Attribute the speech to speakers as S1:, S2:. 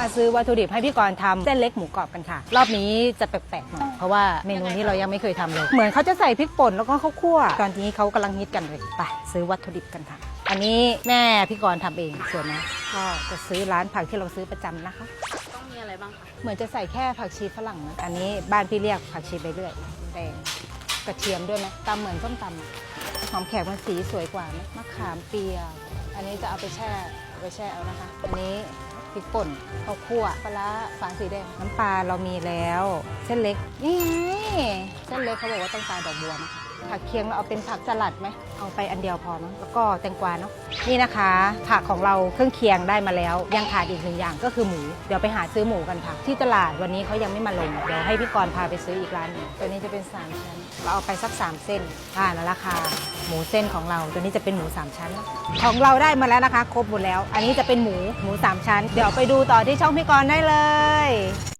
S1: มาซื้อวัตถุดิบให้พี่กรณ์ทำเส้นเล็กหมูกรอบกันค่ะ รอบนี้จะแปลกๆหน่อยเพราะว่าเมนูนี้เรายังไม่เคยทำเลย เหมือนเขาจะใส่พริกป่นแล้วก็ข้าวคั่ว ตอนนี้เขากำลังฮิตกันเลยไปซื้อวัตถุดิบกันค่ะ อันนี้แม่พี่กรณ์ทำเองส่วนนะก็จะซื้อร้านผักที่เราซื้อประจำนะคะ
S2: ต้องมีอะไรบ้างคะ
S1: เหมือนจะใส่แค่ผักชีฝรั่งนะอันนี้บ้านพี่เรียกผักชีใบเลื่อยแดงกระเทียมด้วยไหมตำเหมือนส้มตำอะหอมแขกมันสีสวยกว่าไหมมะขามเปียกอันนี้จะเอาไปแช่เอาไปแช่เอานะคะ อันนี้ พริกป่นข้าวคั่วปลาร้าฝาสีแดงน้ำปลาเรามีแล้ว เส้นเล็กนี่ไงเส้นเล็กเขาบอกว่าต้องตาดอกบัวนะคะ ผักเคียงเราเอาเป็นผักสลัดไหมเอาไปอันเดียวพอเนอะแล้วก็แตงกวาเนาะนี่นะคะ ผักของเราเครื่องเคียงได้มาแล้ว ยังขาดอีกหนึ่งอย่างก็คือหมูเดี๋ยวไปหาซื้อหมูกันค่ะ ที่ตลาดวันนี้เขายังไม่มาลงเดี๋ยวให้พี่กรณ์พาไปซื้ออีกร้านหนึงตัวนี้จะเป็นสามชั้นเราเอาไปสักสามเส้นค่ะแล้วราคาหมูเส้นของเรา ตัวนี้จะเป็นหมูสามชั้นของเราได้มาแล้วนะคะ ครบหมดแล้ว อันนี้จะเป็นหมูหมูสามชั้น เดี๋ยวไปดูต่อที่ช่องพี่กรณ์ได้เลย